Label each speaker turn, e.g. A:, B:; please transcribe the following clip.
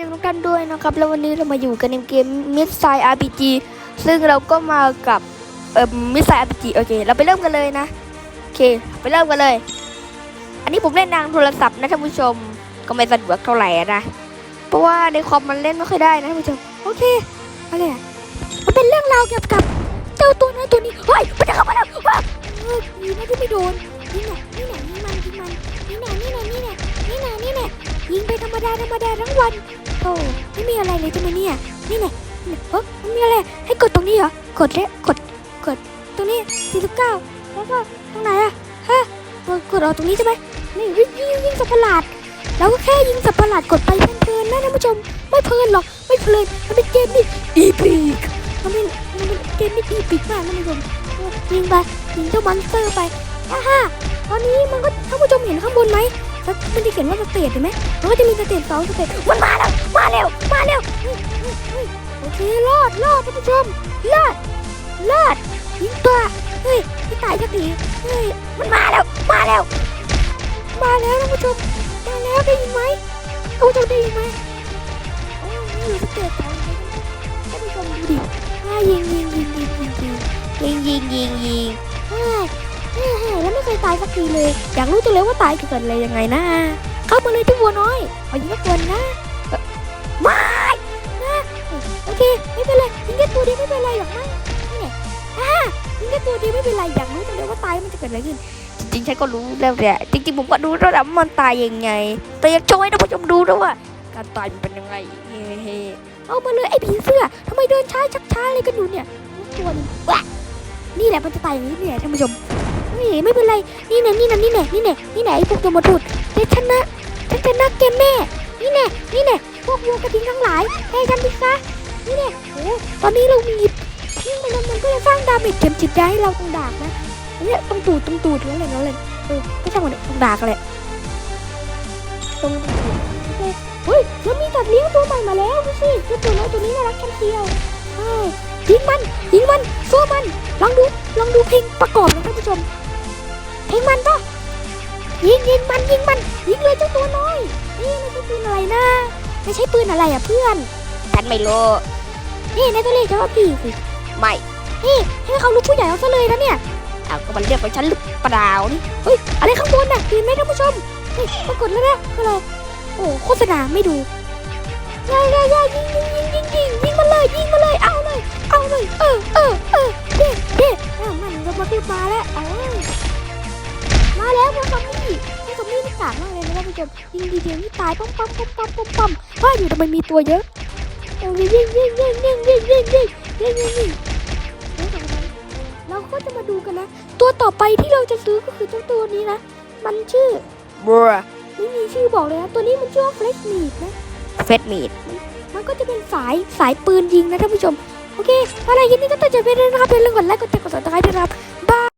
A: ดีทุกท่านด้วยนะครับ แล้ววันนี้เรามาอยู่กันในเกมมิสไซ RPG ซึ่งเราก็มากับเอ่อมิสไซ RPG โอเค เราไปเริ่มกันเลยนะ โอเค ไปเริ่มกันเลย อันนี้ผมเล่นทางโทรศัพท์นะท่านผู้ชม ก็ไม่สะดวกเท่าไหร่นะ เพราะว่าในคอมมันเล่นไม่ค่อยได้นะท่านผู้ชม โอเคอะไรอะมันเป็นเรื่องราวเกี่ยวกับเจ้าตัวนั้นตัวนี้ เฮ้ย มันจะเข้ามาแล้วว้าวเฮ้ยดีนะที่ไม่โดน นี่แหละนี่แหละนี่มันนี่มันนี่แหละนี่แหละนี่แหละนี่แหละนี่แหละยิงไปธรรมดาธรรมดาทั้งวัน โอ้ไม่มีอะไรเลยใช่ไหมเนี่ยนี่ไงนี่เฮ้ยมันมีอะไรให้กดตรงนี้เหรอกดเลยกดกดตรงนี้49แล้วก็ตรงไหนอะฮะกดกดเอาตรงนี้ใช่ไหมนี่ยิงยิงยิงสัตว์ประหลาดแล้วก็แค่ยิงสัตว์ประหลาดกดไปเพลินๆนะท่านผู้ชมไม่เพลินหรอกไม่เพลินมันเป็นเกมนี่อีพิกมันเป็นมันเป็นเกมนี่อีพิกมากท่านผู้ชมยิงไปยิงเจ้ามอนสเตอร์ไปอ่าฮะตอนนี้มันก็ท่านผู้ชมเห็นข้างบนไหม แล้วมันจะเขียนว่าสเตจเห็นไหมมันก็จะมีสเตจสองสเตจมันมาแล้ว มาเร็ว มาเร็ว โอเครอดรอดท่านผู้ชมรอดรอดยิงตัวเฮ้ยไม่ตายสักทีเฮ้ย มันมาแล้ว มาแล้ว มาแล้วท่านผู้ชมมาแล้วได้ยินไหมท่านผู้ชมได้ยินไหมโอ้ยอยู่สเตจสองท่านผู้ชมดูดิยิงยิงยิงยิงยิงยิงยิงยิงยิงยิง ตายสักทีเลย อยากรู้จังเลยว่าตายเกิดอะไรยังไงนะ เข้ามาเลยที่วัวน้อยเอยิงก็ควนะไม่นะโอเคไม่เป็นไรยิงแค่ตัวเดียวไม่เป็นไรหรอกมั้งนี่ไงอ่ายิงแค่ตัวเดียวไม่เป็นไรอยากรู้จังเลยว่าตายมันจะเกิดอะไรขึ้นจริงๆฉันก็รู้แล้วแหละจริงๆผมก็รู้แล้วแหละว่ามันตายยังไง แต่อยากโชว์ให้ท่านผู้ชมดูด้วยว่าการตายมันเป็นยังไงเฮ้เอามาเลยไอ้ผีเสื้อทำไมเดินช้าชักช้าอะไรกันอยู่เนี่ยตัวนึงวะนี่แหละมันจะตายอย่างนี้เนี่ยท่านผู้ชม เฮ้ยไม่เป็นไร นี่แน่นี่แน่นี่แน่นี่แน่นี่แน่ไอ้พวกตัวมาถุดเดี๋ยวชนะฉันชนะเกมแน่นี่แน่นี่แน่พวกวัวกระทิงทั้งหลายให้ฉันดิคะนี่แน่โอ้ตอนนี้เรามียิ่งมันมันก็จะสร้างดาเมจเข็มจิตใจให้เราตรงดากนะเนี่ยตรงตูดตรงตูดแล้วเลยแล้วเลยเออก็ช่างมันตรงดากเลยตรงตูดโอเคเฮ้ยแล้วมีสัตว์เลี้ยงตัวใหม่มาแล้วดูสิเจ้าตัวน้อยตัวนี้น่ารักแค่เดียวใช่ยิงมันยิงมันสู้มันลองดูลองดูเพลงประกอบนะท่านผู้ชม เพลงมันปะยิงยิงมันยิงมันยิงเลยเจ้าตัวน้อยนี่ไม่ใช่ปืนอะไรนะไม่ใช่ปืนอะไรอะเพื่อน ฉันไม่รู้นี่นายตัวเล็กจะว่าพี่สิไม่นี่ให้เขารู้ผู้ใหญ่เอาซะเลยนะเนี่ยอ้าวก็มันเรียกไปฉันหรือเปล่านี่เฮ้ยอะไรข้างบนน่ะเห็นไหมท่านผู้ชมนี่ปรากฏแล้วนะคืออะไรโอ้โฆษณาไม่ดูย่าย่าย่ายิงยิงยิงยิงยิงยิงมาเลยยิงมาเลยเอาเลยเอาเลยเออเออเออเด็ดเด็ดอ้าวมันก็มาขึ้นมาแล้วเออ มาแล้ววซอมบี้ไอ้ซอมบี้นี่กากมากเลยนะท่านผู้ชมยิงทีเดียวนี่ตายปั๊มปั๊มปั๊มปั๊มปั๊มปั๊มว่าอยู่ทำไมมีตัวเยอะเอาเลยยิงยิงยิงยิงยิงยิงยิงยิงยิงยิงเราก็จะมาดูกันนะ ตัวต่อไปที่เราจะซื้อก็คือเจ้าตัวนี้นะ มันชื่อบัวไม่มีชื่อบอกเลยนะตัวนี้มันชื่อว่าเฟสมีดนะเฟสมีดมันก็จะเป็นสายสายปืนยิงนะท่านผู้ชม โอเค อะไรยินดีก็ต้องจะเป็นนะครับเป็นเรื่องกดไลค์กดแชร์กดติดตามด้วยนะครับ